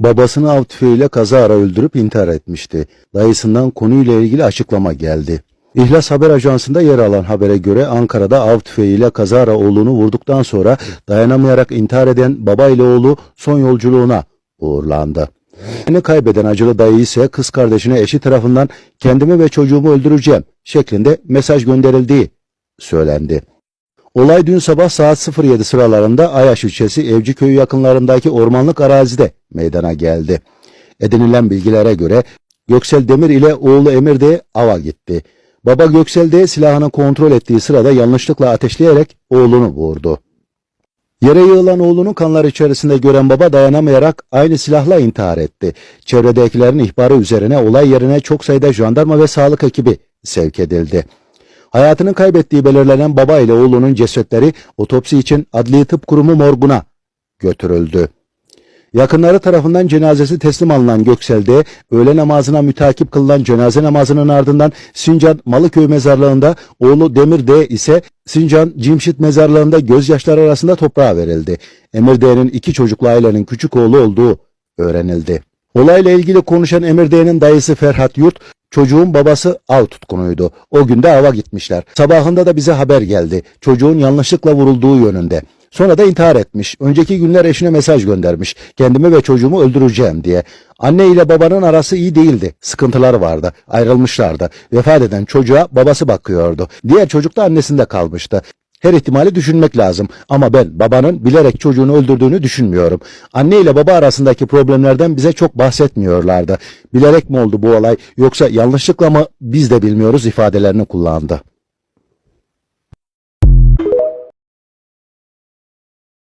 Babasını av tüfeğiyle kazara öldürüp intihar etmişti. Dayısından konuyla ilgili açıklama geldi. İhlas Haber Ajansı'nda yer alan habere göre Ankara'da av tüfeğiyle kazara oğlunu vurduktan sonra dayanamayarak intihar eden baba ile oğlu son yolculuğuna uğurlandı. Beni kaybeden acılı dayı ise kız kardeşine eşi tarafından kendimi ve çocuğumu öldüreceğim şeklinde mesaj gönderildiği söylendi. Olay dün sabah saat 07 sıralarında Ayaş ilçesi Evciköyü yakınlarındaki ormanlık arazide meydana geldi. Edinilen bilgilere göre Göksel Demir ile oğlu Emir de ava gitti. Baba Göksel de silahını kontrol ettiği sırada yanlışlıkla ateşleyerek oğlunu vurdu. Yere yığılan oğlunun kanlar içerisinde gören baba dayanamayarak aynı silahla intihar etti. Çevredekilerin ihbarı üzerine olay yerine çok sayıda jandarma ve sağlık ekibi sevk edildi. Hayatını kaybettiği belirlenen baba ile oğlunun cesetleri otopsi için Adli Tıp Kurumu morguna götürüldü. Yakınları tarafından cenazesi teslim alınan Göksel'de öğle namazına mütakip kılınan cenaze namazının ardından Sincan Malıköy mezarlığında oğlu Demir D ise Sincan Cimşit mezarlığında gözyaşları arasında toprağa verildi. Emir D'nin iki çocuklu ailenin küçük oğlu olduğu öğrenildi. Olayla ilgili konuşan Emir D'nin dayısı Ferhat Yurt, çocuğun babası av tutkunuydu. O gün de ava gitmişler. Sabahında da bize haber geldi. Çocuğun yanlışlıkla vurulduğu yönünde. Sonra da intihar etmiş. Önceki günler eşine mesaj göndermiş. Kendimi ve çocuğumu öldüreceğim diye. Anne ile babanın arası iyi değildi. Sıkıntıları vardı. Ayrılmışlardı. Vefat eden çocuğa babası bakıyordu. Diğer çocuk da annesinde kalmıştı. Her ihtimali düşünmek lazım ama ben babanın bilerek çocuğunu öldürdüğünü düşünmüyorum. Anne ile baba arasındaki problemlerden bize çok bahsetmiyorlardı. Bilerek mi oldu bu olay yoksa yanlışlıkla mı biz de bilmiyoruz ifadelerini kullandı.